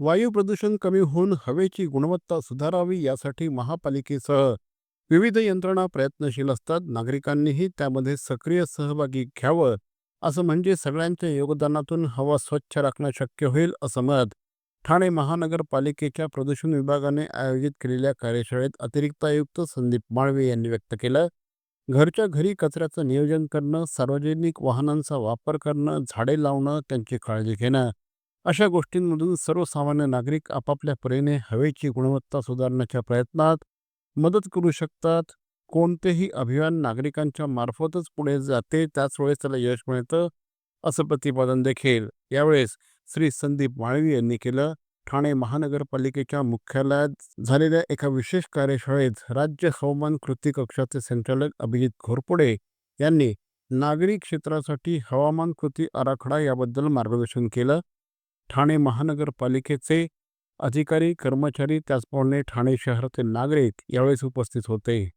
वायू प्रदूषण कमी होऊन हवेची गुणवत्ता सुधारावी यासाठी महापालिकेसह विविध यंत्रणा प्रयत्नशील असतात. नागरिकांनीही त्यामध्ये सक्रिय सहभागी घ्यावं असं म्हणजे सगळ्यांच्या योगदानातून हवा स्वच्छ राखणं शक्य होईल असं मत ठाणे महानगरपालिकेच्या प्रदूषण विभागाने आयोजित केलेल्या कार्यशाळेत अतिरिक्त आयुक्त संदीप माळवे यांनी व्यक्त केलं. घरच्या घरी कचऱ्याचं नियोजन करणं सार्वजनिक वाहनांचा वापर करणं झाडे लावणं त्यांची काळजी घेणं अशा गोष्टींमधून सर्वसामान्य नागरिक आपापल्या परीने हवेची गुणवत्ता सुधारण्याच्या प्रयत्नात मदत करू शकतात. कोणतेही अभियान नागरिकांच्या मार्फतच पुढे जाते त्याच वेळेस त्याला यश मिळतं असं प्रतिपादन देखील यावेळेस श्री संदीप माळवी यांनी केलं. ठाणे महानगरपालिकेच्या मुख्यालयात झालेल्या एका विशेष कार्यशाळेत राज्य हवामान कृती कक्षाचे संचालक अभिजित घोरपुडे यांनी नागरी क्षेत्रासाठी हवामान कृती आराखडा याबद्दल मार्गदर्शन केलं. ठाणे महानगरपालिकेचे अधिकारी कर्मचारी त्याचप्रमाणे ठाणे शहरातील नागरिक यावेळेस उपस्थित होते.